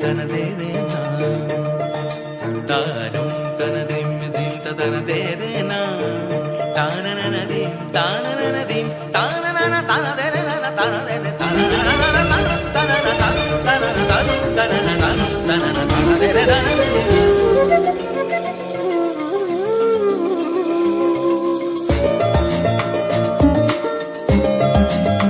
తనదేరేనా తారం తనదిం దిం తనదేరేనా తానననదిం తానననదిం తాననన తానదేరేన తానదేన తాననన తనన తనన తనన తనన తనదేరేన thank you.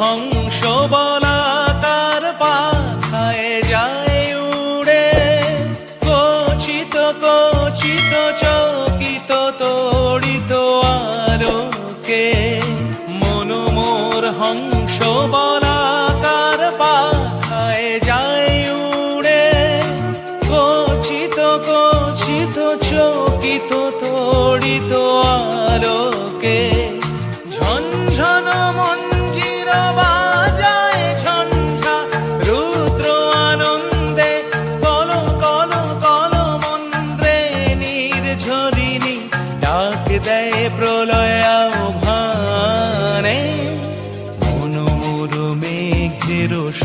Hansa বলাকার পাখায় যায় উড়ে। কচিত কচিত, চকিত, তড়িত আলোকে মনোমোর হংস বলাকার পাখায় যায় উড়ে। কচিত কচিত, চকিত, তড়িত আলোকে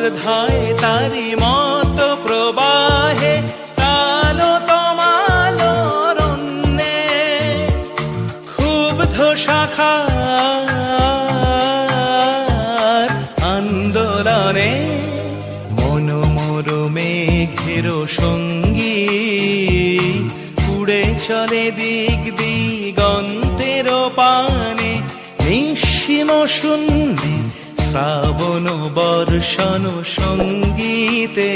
মনোমোর ধায় তারি মত প্রবাহে কালো তমালো রণ্যে ক্ষুব্ধ শাখার আন্দোলনে মনোমোর মেঘের সঙ্গী। উড়ে চলে দিক দিগন্তের পানে নিঃসীম শূন্যে শ্রাবণ বর্ষণ সঙ্গীতে